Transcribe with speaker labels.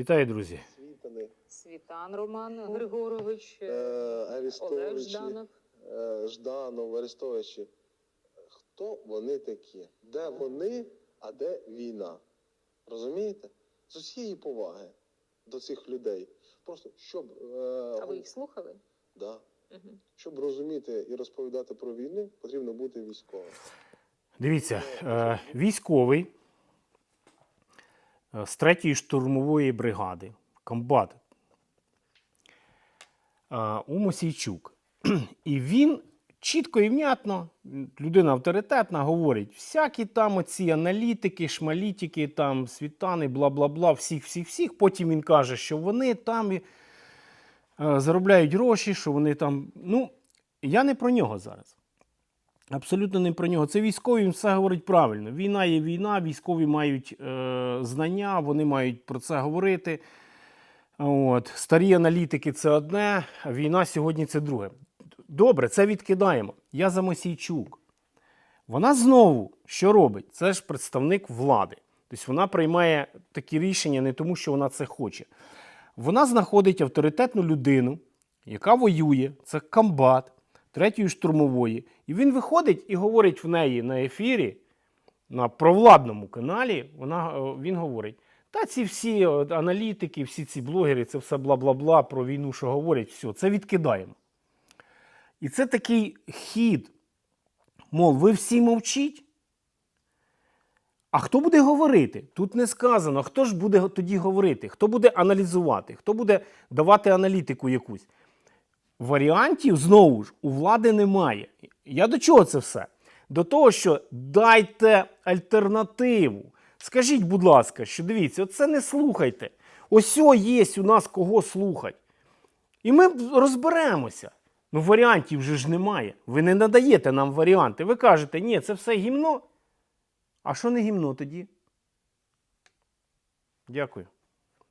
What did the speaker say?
Speaker 1: Вітаю, друзі.
Speaker 2: Світан Роман Григорович,
Speaker 3: е,
Speaker 2: Олег Жданов.
Speaker 3: е, Жданов, Арестовичі. Хто вони такі? Де вони, а де війна? Розумієте? З усієї поваги до цих людей. Просто щоб, е,
Speaker 2: А ви їх слухали?
Speaker 3: да,
Speaker 2: Угу.
Speaker 3: щоб розуміти і розповідати про війну, потрібно бути військовим.
Speaker 1: Дивіться, е, військовий е, з 3-ї штурмової бригади, комбат е, у Мосійчук. І він чітко і внятно, людина авторитетна, говорить: всякі там оці аналітики, шмалітики, там світани, бла-бла-бла, всіх, всіх, всіх. Потім він каже, що вони там е, заробляють гроші, що вони там. Ну, я не про нього зараз. Абсолютно не про нього. Це військові, він все говорить правильно. Війна є війна, військові мають е, знання, вони мають про це говорити. От. Старі аналітики це одне, а війна сьогодні це друге. Добре, це відкидаємо. Я за Мосійчук. Вона знову що робить? Це ж представник влади. Тобто вона приймає такі рішення не тому, що вона це хоче. Вона знаходить авторитетну людину, яка воює, це комбат третьої штурмової. І він виходить і говорить в неї на ефірі, на провладному каналі. Вона, е, він говорить: та ці всі е, аналітики, всі ці блогери, це все бла-бла-бла про війну, що говорять, все, це відкидаємо. І це такий хід. Мов, ви всі мовчіть. А хто буде говорити? Тут не сказано, хто ж буде тоді говорити, хто буде аналізувати, хто буде давати аналітику якусь. Варіантів знову ж у влади немає. Я до чого це все? До того, що дайте альтернативу. Скажіть, будь ласка, що дивіться, оце не слухайте. Ось є у нас кого слухати. І ми розберемося. Ну, варіантів вже ж немає. Ви не надаєте нам варіанти. Ви кажете, ні, це все гімно. А що не гімно тоді? Дякую.